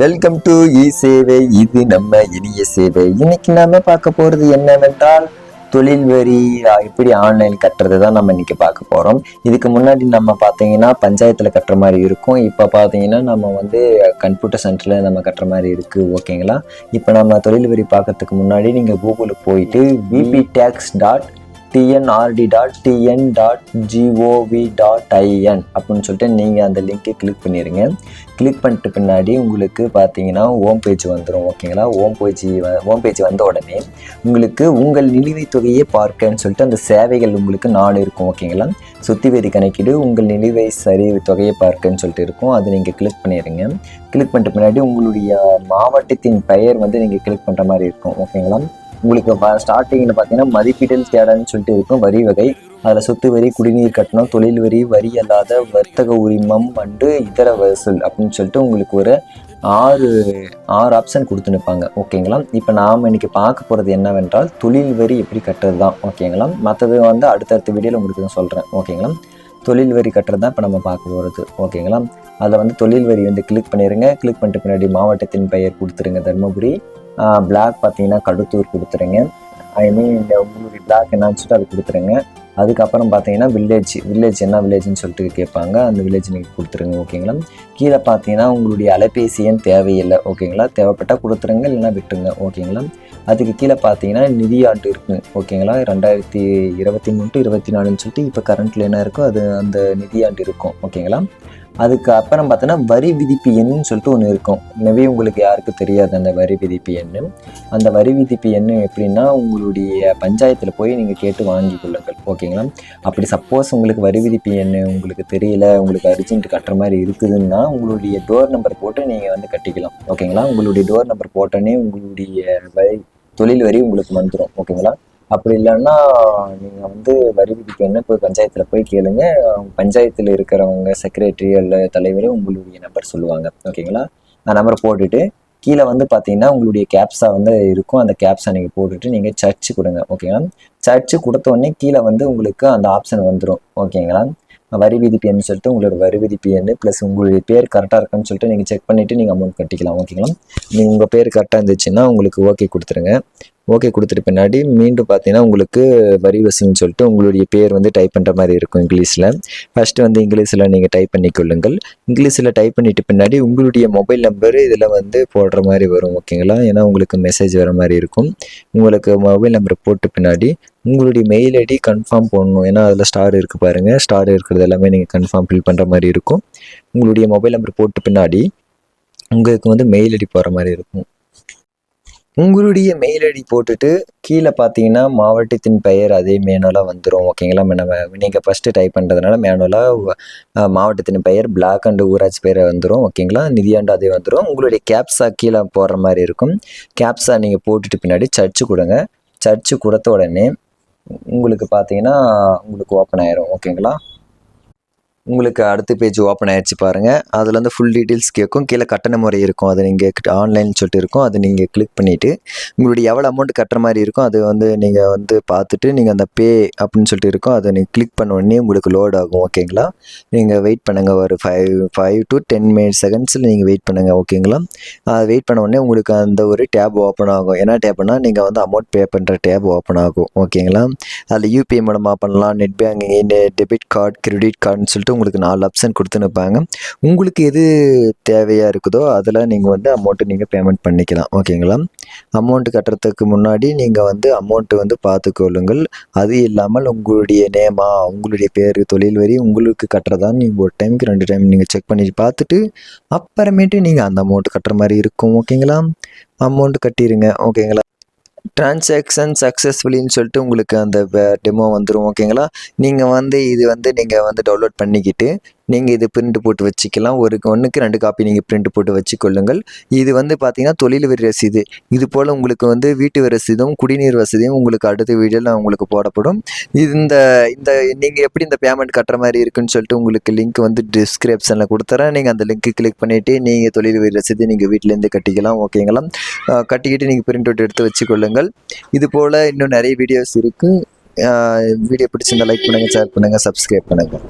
Welcome to இ சேவை இது நம்ம இனிய சேவை இன்னைக்கு நாம பார்க்க போறது என்னவென்றால் தொழில் வரி எப்படி ஆன்லைன் கட்டுறது தான் நம்ம இன்னைக்கு பார்க்க போறோம். இதுக்கு முன்னாடி நம்ம பார்த்தீங்கன்னா பஞ்சாயத்தில் கட்டுற மாதிரி இருக்கும். இப்போ பார்த்தீங்கன்னா நம்ம வந்து கம்ப்யூட்டர் சென்டரில் நம்ம கட்டுற மாதிரி இருக்கு. ஓகேங்களா இப்போ நம்ம தொழில் வரி பார்க்கறதுக்கு முன்னாடி நீங்கள் கூகுளில் போயிட்டு VP tax dot TNRD dot TN dot GOV dot IN அப்படின்னு சொல்லிட்டு நீங்கள் அந்த லிங்க்கை கிளிக் பண்ணிடுங்க கிளிக் பண்ணிட்டு பின்னாடி உங்களுக்கு பார்த்தீங்கன்னா ஹோம் பேஜ் வந்துடும் ஓகேங்களா ஹோம் பேஜ் ஹோம் பேஜ் வந்த உடனே உங்களுக்கு உங்கள் நிலுவைத் தொகையை பார்க்கன்னு சொல்லிட்டு அந்த சேவைகள் உங்களுக்கு நாலு இருக்கும் ஓகேங்களா சுத்தி கணக்கீடு உங்கள் நிலுவை சரி தொகையை பார்க்கன்னு சொல்லிட்டு இருக்கும். அது நீங்கள் கிளிக் பண்ணிடுங்க கிளிக் பண்ணிட்டு பின்னாடி உங்களுடைய மாவட்டத்தின் பெயர் வந்து நீங்கள் கிளிக் பண்ணுற மாதிரி இருக்கும் ஓகேங்களா உங்களுக்கு ஸ்டார்டிங்கில் பார்த்தீங்கன்னா மதிப்பீட்டில் தேடான்னு சொல்லிட்டு இருக்கும் வரி வகை. அதில் சொத்து வரி குடிநீர் கட்டணம் தொழில் வரி வரி அல்லாத வர்த்தக உரிமம் அண்டு இதர வசூல் அப்படின்னு சொல்லிட்டு உங்களுக்கு ஒரு ஆறு ஆறு ஆப்ஷன் கொடுத்துனுப்பாங்க. ஓகேங்களா இப்போ நாம் இன்னைக்கு பார்க்க போகிறது என்னவென்றால் தொழில் வரி எப்படி கட்டுறது தான் ஓகேங்களா மற்றது வந்து அடுத்தடுத்த வீடியோவில் உங்களுக்கு நான் சொல்கிறேன் ஓகேங்களா தொழில் வரி கட்டுறது தான் இப்போ நம்ம பார்க்க போகிறது ஓகேங்களா அதில் வந்து தொழில் வரி வந்து கிளிக் பண்ணிடுங்க கிளிக் பண்ணிட்டு பின்னாடி மாவட்டத்தின் பெயர் கொடுத்துருங்க தருமபுரி. பிளாக் பார்த்தீங்கன்னா கடுத்தூர் கொடுத்துருங்க. ஐ மீன் இந்த உங்களுடைய பிளாக் என்னன்னு சொல்லிட்டு அது கொடுத்துருங்க. அதுக்கப்புறம் பார்த்தீங்கன்னா வில்லேஜ் வில்லேஜ் என்ன வில்லேஜ்னு சொல்லிட்டு கேட்பாங்க. அந்த வில்லேஜ் நீங்கள் கொடுத்துருங்க ஓகேங்களா கீழே பார்த்தீங்கன்னா உங்களுடைய அலைபேசி எண் தேவையில்லை ஓகேங்களா தேவைப்பட்டால் கொடுத்துருங்க இல்லைன்னா விட்டுருங்க ஓகேங்களா அதுக்கு கீழே பார்த்தீங்கன்னா நிதியாண்டு இருக்குங்க ஓகேங்களா ரெண்டாயிரத்தி இருபத்தி மூணு டு இருபத்தி நாலுன்னு சொல்லிட்டு இப்போ கரண்ட்டில் என்ன இருக்கோ அது அந்த நிதியாண்டு இருக்கும் ஓகேங்களா அதுக்கு அப்புறம் பார்த்தோன்னா வரி விதிப்பு எண்ணுன்னு சொல்லிட்டு ஒன்று இருக்கும். எனவே உங்களுக்கு யாருக்கும் தெரியாது அந்த வரி விதிப்பு எண்ணு. அந்த வரி விதிப்பு எண்ணு எப்படின்னா உங்களுடைய பஞ்சாயத்தில் போய் நீங்கள் கேட்டு வாங்கி கொள்ளுங்கள். ஓகேங்களா? அப்படி சப்போஸ் உங்களுக்கு வரி விதிப்பு எண்ணு உங்களுக்கு தெரியல உங்களுக்கு அர்ஜென்ட் கட்டுற மாதிரி இருக்குதுன்னா உங்களுடைய டோர் நம்பர் போட்டு நீங்கள் வந்து கட்டிக்கலாம். ஓகேங்களா? உங்களுடைய டோர் நம்பர் போட்டோன்னே உங்களுடைய வரி தொழில் வரி உங்களுக்கு வந்துடும் ஓகேங்களா? அப்படி இல்லைன்னா நீங்கள் வந்து வரி விதிப்பு என்ன போய் பஞ்சாயத்தில் போய் கேளுங்க. பஞ்சாயத்தில் இருக்கிறவங்க செக்ரட்டரி அல்ல தலைவரே உங்களுடைய நம்பர் சொல்லுவாங்க. ஓகேங்களா? அந்த நம்பரை போட்டுட்டு கீழே வந்து பார்த்தீங்கன்னா உங்களுடைய கேப்ஸா வந்து இருக்கும். அந்த கேப்ஸா நீங்கள் போட்டுட்டு நீங்கள் சர்ச்சு கொடுங்க. ஓகேங்களா? சர்ச் கொடுத்த உடனே கீழே வந்து உங்களுக்கு அந்த ஆப்ஷன் வந்துடும் ஓகேங்களா? வரி விதிப்பு எண்ணு சொல்லிட்டு உங்களோட வரி விதிப்பு எண்ணு ப்ளஸ் உங்களுடைய பேர் கரெக்டாக இருக்கான்னு சொல்லிட்டு நீங்கள் செக் பண்ணிவிட்டு நீங்கள் அமௌண்ட் கட்டிக்கலாம். ஓகேங்களா? நீங்கள் உங்கள் பேர் கரெக்டாக இருந்துச்சுன்னா உங்களுக்கு ஓகே கொடுத்துருங்க. ஓகே கொடுத்துட்டு பின்னாடி மீண்டும் பார்த்தீங்கன்னா உங்களுக்கு வரி வசூல்னு சொல்லிட்டு உங்களுடைய பேர் வந்து டைப் பண்ணுற மாதிரி இருக்கும் இங்கிலீஷில். ஃபஸ்ட்டு வந்து இங்கிலீஷில் நீங்கள் டைப் பண்ணிக்கொள்ளுங்கள் இங்கிலீஷில் டைப் பண்ணிட்டு பின்னாடி உங்களுடைய மொபைல் நம்பர் இதில் வந்து போடுற மாதிரி வரும் ஓகேங்களா ஏன்னா உங்களுக்கு மெசேஜ் வர மாதிரி இருக்கும். உங்களுக்கு மொபைல் நம்பர் போட்டு பின்னாடி உங்களுடைய மெயில் ஐடி கன்ஃபார்ம் போடணும். ஏன்னா அதில் ஸ்டார் இருக்குது பாருங்கள் ஸ்டார் இருக்கிறது எல்லாமே நீங்கள் கன்ஃபார்ம் ஃபில் பண்ணுற மாதிரி இருக்கும். உங்களுடைய மொபைல் நம்பர் போட்டு பின்னாடி உங்களுக்கு வந்து மெயில் ஐடி போகிற மாதிரி இருக்கும். உங்களுடைய மெயில் ஐடி போட்டுட்டு கீழே பார்த்தீங்கன்னா மாவட்டத்தின் பெயர் அதே மேனுவலாக வந்துடும் ஓகேங்களா நம்ம நீங்கள் ஃபஸ்ட்டு டைப் பண்ணுறதுனால மேனுவலாக மாவட்டத்தின் பெயர் பிளாக் அண்டு ஊராட்சி பெயர் வந்துடும் ஓகேங்களா நிதியாண்டு அதே வந்துடும் உங்களுடைய கேப்ஸா கீழே போடுற மாதிரி இருக்கும். கேப்ஸா நீங்கள் போட்டுட்டு பின்னாடி சர்ச்சு கொடுங்க. சர்ச்சு கொடுத்த உடனே உங்களுக்கு பார்த்தீங்கன்னா உங்களுக்கு ஓப்பன் ஆயிரும். ஓகேங்களா உங்களுக்கு அடுத்த பேஜ் ஓப்பன் ஆயிடுச்சு பாருங்கள் அதில் வந்து ஃபுல் டீட்டெயில்ஸ் கேட்கும் கீழே கட்டண முறை இருக்கும். அது நீங்கள் ஆன்லைன் சொல்லிட்டு இருக்கும். அது நீங்கள் கிளிக் பண்ணிவிட்டு உங்களுடைய எவ்வளோ அமௌண்ட் கட்டுற மாதிரி இருக்கும் அது வந்து நீங்கள் வந்து பார்த்துட்டு நீங்கள் அந்த பே அப்படின்னு சொல்லிட்டு இருக்கும் அதை நீங்கள் கிளிக் பண்ண உடனே உங்களுக்கு லோட் ஆகும். ஓகேங்களா நீங்கள் வெயிட் பண்ணுங்கள் ஒரு five five to ten minute செகண்ட்ஸில் நீங்கள் வெயிட் பண்ணுங்கள் ஓகேங்களா அதை வெயிட் பண்ண உடனே உங்களுக்கு அந்த ஒரு டேப் ஓப்பன் ஆகும். என்ன டேப்னா நீங்கள் வந்து அமௌண்ட் பே பண்ணுற டேப் ஓப்பன் ஆகும். ஓகேங்களா அதில் யூபிஐ மூலமாக பண்ணலாம். Net banking debit card credit கார்டுன்னு சொல்லிட்டு உங்களுக்கு நாலு ஆப்ஷன் கொடுத்து உங்களுக்கு எது தேவையாக இருக்குதோ அதில் நீங்கள் வந்து அமௌண்ட்டு நீங்கள் பேமெண்ட் பண்ணிக்கலாம். ஓகேங்களா அமௌண்ட்டு கட்டுறதுக்கு முன்னாடி நீங்கள் வந்து அமௌண்ட்டு வந்து பார்த்துக்கொள்ளுங்கள் அது இல்லாமல் உங்களுடைய நேமா உங்களுடைய பேர் தொழில் வரி உங்களுக்கு கட்டுறதான் நீங்கள் ஒரு டைமுக்கு ரெண்டு டைம் நீங்கள் செக் பண்ணி பார்த்துட்டு அப்புறமேட்டு நீங்கள் அந்த அமௌண்ட் கட்டுற மாதிரி இருக்கும். ஓகேங்களா அமௌண்ட் கட்டிடுங்க ஓகேங்களா டிரான்சாக்ஷன் சக்ஸஸ்ஃபுல்லின்னு சொல்லிட்டு உங்களுக்கு அந்த டெமோ வந்துடும் ஓகேங்களா நீங்கள் வந்து இது வந்து நீங்கள் வந்து டவுன்லோட் பண்ணிக்கிட்டு நீங்கள் இது பிரிண்ட் போட்டு வச்சுக்கலாம். ஒரு ஒன்றுக்கு ரெண்டு காப்பி நீங்கள் பிரிண்ட் போட்டு வச்சுக்கொள்ளுங்கள். இது வந்து பார்த்தீங்கன்னா தொழில் வரி ரசீது. இது போல் உங்களுக்கு வந்து வீட்டு ரசீதும் குடிநீர் வசதியும் உங்களுக்கு அடுத்த வீடியோவில் உங்களுக்கு போடப்படும். இது இந்த இந்த நீங்கள் எப்படி இந்த பேமெண்ட் கட்டுற மாதிரி இருக்குன்னு சொல்லிட்டு உங்களுக்கு லிங்க் வந்து டிஸ்கிரிப்ஷனில் கொடுத்துறேன் நீங்கள் அந்த லிங்க்கு கிளிக் பண்ணிவிட்டு நீங்கள் தொழில் வரி ரசீது நீங்கள் வீட்டிலேருந்து கட்டிக்கலாம் ஓகேங்களா கட்டிக்கிட்டு நீங்கள் பிரிண்ட் அவுட் எடுத்து வச்சுக்கொள்ளுங்கள். இது போல் இன்னும் நிறைய வீடியோஸ் இருக்குது வீடியோ பிடிச்சிருந்தா லைக் பண்ணுங்கள் ஷேர் பண்ணுங்கள் சப்ஸ்கிரைப் பண்ணுங்கள்